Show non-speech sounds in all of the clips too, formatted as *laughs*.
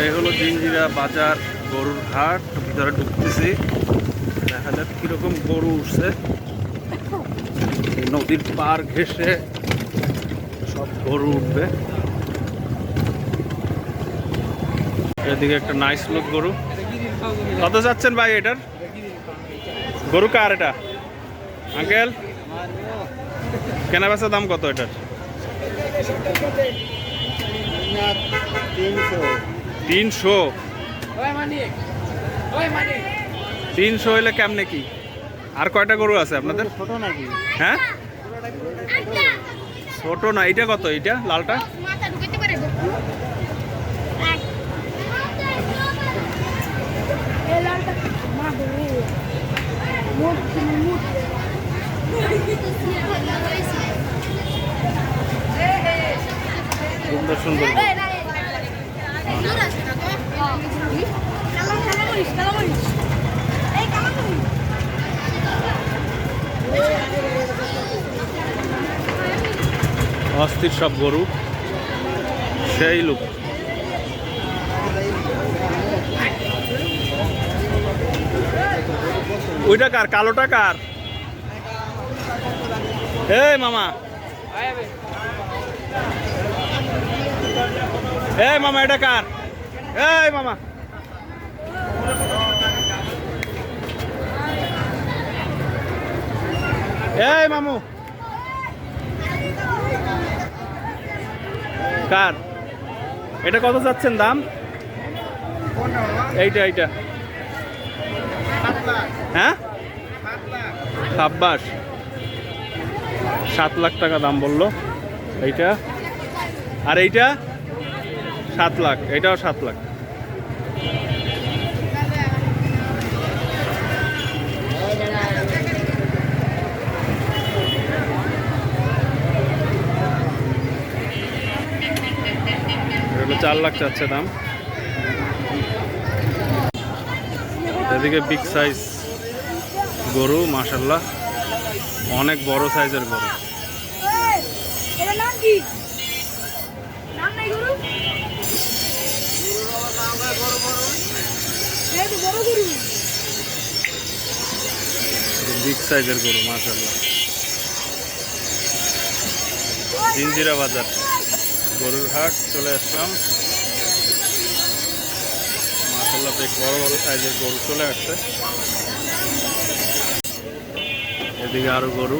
এই হলো জিঞ্জিরা বাজার গরুর হাট। ভিতরে ঢুকতেছি। দেখা যাক কীরকম গরু উঠছে। নদীর পার ঘেসে সব গরু উঠবে। এদিকে একটা নাইস লুক গরু। কত যাচ্ছেন ভাই এটার? গরু কার এটা? আঙ্কেল? কেনা বেচা দাম কত এটার? তিনশো। তিনশো হইলে কেমনে কি? আর কয়টা গরু আছে আপনাদের? ছোট নাকি? হ্যাঁ? ছোট না এটা কত? এটা লালটা মাথা ঢুকাইতে পারে গো এই লালটা মা বলে মোট মোট সুন্দর সুন্দর গরু। কালামরিচ কালামরিচ এই কালামরিচ অস্থির সব গরু, সেই লোক। ওইটা কার? কালোটা কার? এই মামা। এই মামা, এটা কার? এই মামা। এই মামু। কার? এটা কত যাচ্ছেন দাম? এইটা এইটা। হ্যাঁ? সাব্বাস সাত লাখ টাকা দাম বলল। এইটা। আর এইটা? সাত লাখ। এটাও সাত লাখ। চার লাখ চাচ্ছে দাম। এদিকে বিগ সাইজ গরু মাসাল্লাহ অনেক বড় সাইজের গরু। বিগ সাইজের গরু মাসাল্লাহ জিঞ্জিরা বাজার। গরুর হাট, চলে আসলাম। মাসাল্লাহ বেশ বড় বড় সাইজের গরু চলে আসছে। এদিকে আরও গরু,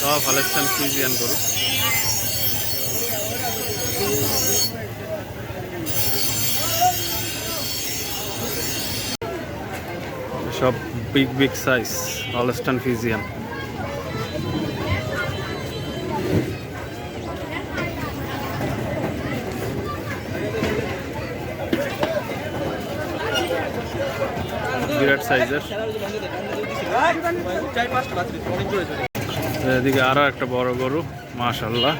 সব হালেস্টান ফ্রিজিয়ান গরু। সব big big size Holstein Friesian সাইজের এদিকে আরও একটা বড় গরু মাশাল্লাহ।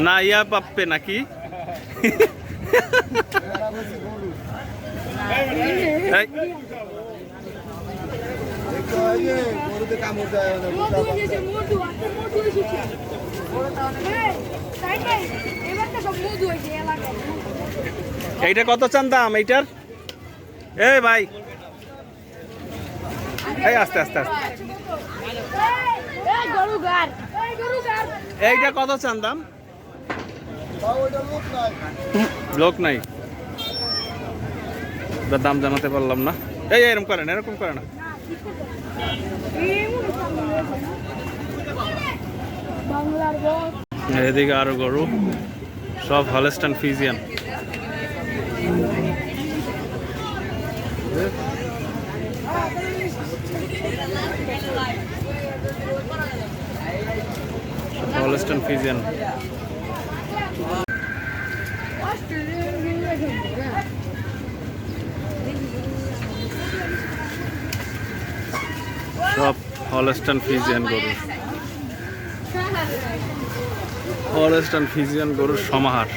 না ইয়া পাপ্পে নাকি *laughs* *laughs* এইটা কত চান দাম এইটার? এ ভাই। এই আস্তে আস্তে আস্তে। এইটা কত চান দাম? লোক নাই। ওটার দাম জানাতে পারলাম না। এই এরকম করে না এরকম করে না এদিকে আরও গরু সব হলেস্টান ফিজিয়ান। Holstein Friesian. সব হলস্টান ফিজিয়ান গরু হলস্টান ফিজিয়ান গরুর সমাহার।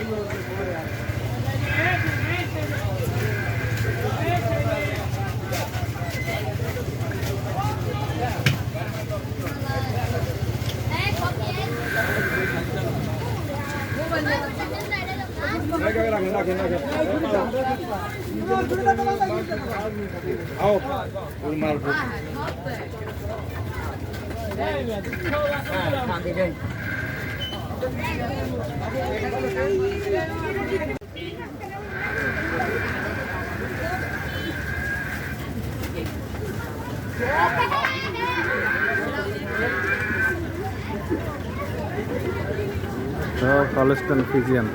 সব হলস্টন ফিজিয়ান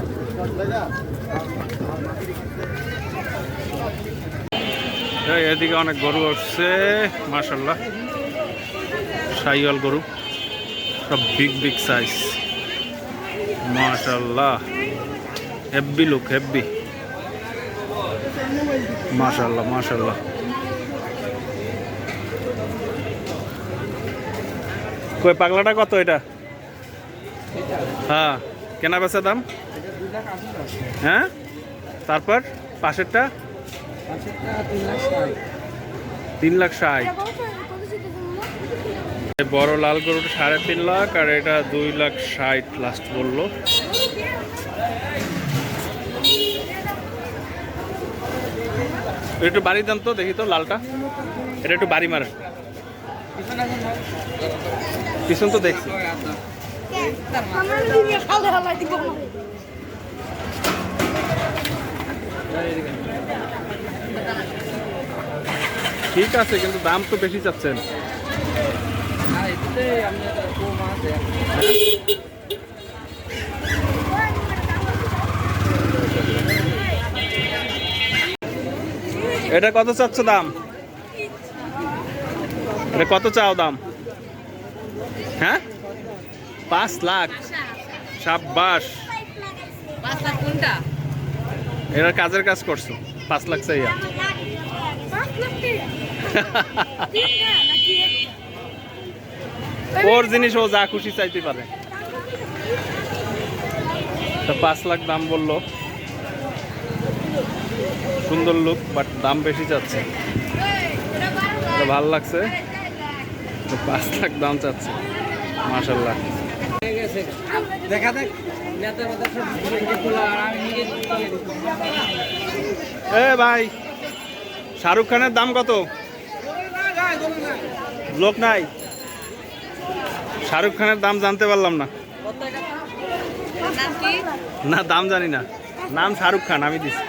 এই এদিকে অনেক গরু উঠছে মাশাল্লাহ সাইওয়াল গরু, সব বিগ বিগ সাইজ মাশাল্লাহ হেব্বি লুক হেব্বি মাশাল্লাহ মাশাল্লাহ কই, পাগলাটা কত এটা? হ্যাঁ কেনা বেচা দাম? হ্যাঁ? তারপর পাশেরটা? তিন লাখ ষাট। বড় লাল গরুটা সাড়ে তিন লাখ, আর এটা দুই লাখ ষাট লাস্ট বলল। একটু বাড়ি দেন তো, দেখি তো লালটা। এটা একটু বাড়ি মারেন। পিছন তো দেখছি। ঠিক আছে, কিন্তু দাম তো বেশি চাচ্ছেন। এটা কত চাচ্ছ দাম? এটা কত চাও দাম? হ্যাঁ? পাঁচ লাখ। সাব্বাস কোনটা? এরা কাজের কাজ করছ, পাঁচ লাখ চাইয়া। ওর জিনিস ও যা খুশি চাইতে পারে। পাঁচ লাখ দাম বলল। সুন্দর লুক বাট দাম বেশি এটা ভালো লাগছে। পাঁচ লাখ দাম চাচ্ছে মাশাল্লাহ দেখা দেখ। এ ভাই শাহরুখ খানের দাম কত? লোক নাই। শাহরুখ খানের দাম জানতে পারলাম না। না দাম জানি না। নাম শাহরুখ খান আমি দিছি।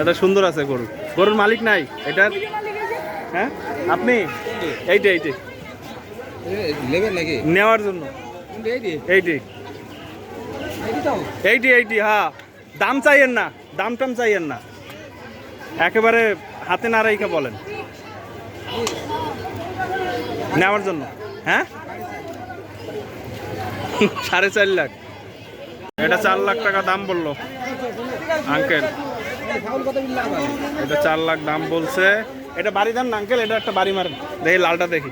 এটা সুন্দর আছে গরু। গরুর মালিক নাই। এটার হ্যাঁ? আপনি? এইটা এইটি। নেওয়ার জন্য। এইটি এইটি। এইটি। হ্যাঁ দাম চাইয়েন না দাম টাম চাইয়েন না। একেবারে হাতে না রেখে বলেন। নেওয়ার জন্য হ্যাঁ? সাড়ে চার লাখ। এটা চার লাখ টাকা দাম বলল। আঙ্কেল। এটা চার লাখ দাম বলছে। এটা বাড়ি দেন না আঙ্কেল এটা একটা বাড়ি মারেন। দেখি লালটা দেখি।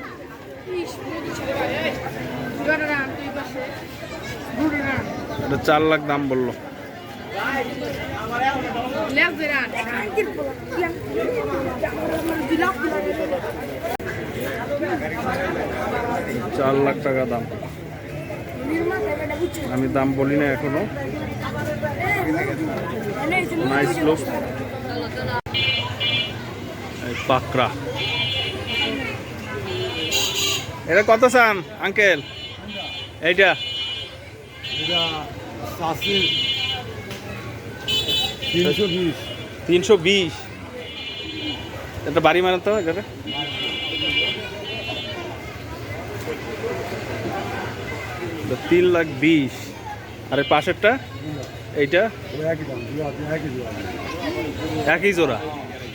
এটা চার লাখ দাম বলল। চার লাখ টাকা দাম। আমি দাম বলি না এখনও। নাইস লোক পাকড়া এটা কত চান আঙ্কেল? এইটা। তিনশো বিশ। এটা বাড়ি মানে তো এটা তিন লাখ বিশ। আর এই পাশেরটা? এইটা? একই জোড়া।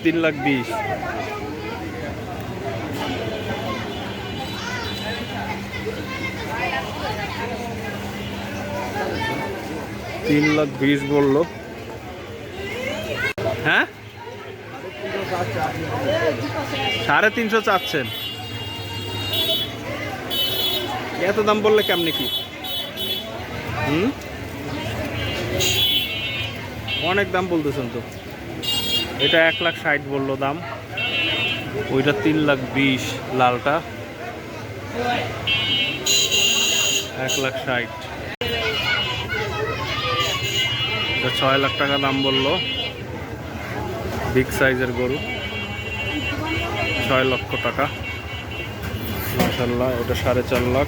তিন লাখ বিশ। তিন লাখ বিশ বলল। হ্যাঁ? সাড়ে তিনশো চাচ্ছেন। এত দাম বললে কেমনি কি? হুম? অনেক দাম বলতেছেন তো। এটা এক লাখ ষাট বলল দাম। ওইটা তিন লাখ বিশ লালটা। এক লাখ ষাট। এটা ছয় লাখ টাকা দাম বলল। বিগ সাইজের গরু। ছয় লক্ষ টাকা। মাসাল্লাহ এটা সাড়ে চার লাখ।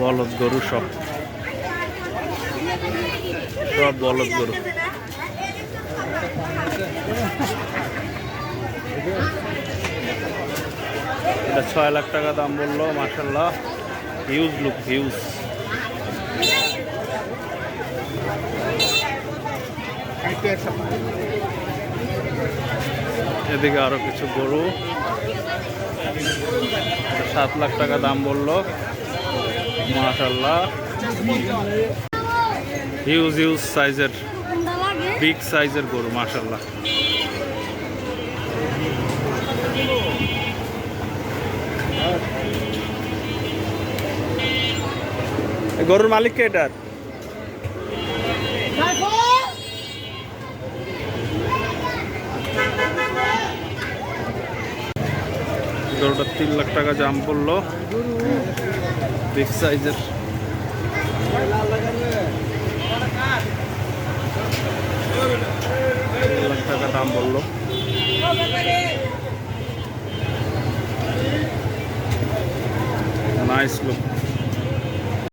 বলদ গরু সব। সব বলদ গরু। এটা ছয় লাখ টাকা দাম বলল মাসাল্লাহ হিউজ লুক হিউজ এদিকে আরও কিছু গরু। সাত লাখ টাকা দাম বলল। মাশাল্লাহ হিউজ হিউজ সাইজের বিগ সাইজের গরু মাশাল্লাহ গরুর মালিক কে এটার? গরুটা তিন লাখ টাকা দাম পড়ল। বিগ সাইজের লাখ টাকা দাম বলল। Nice look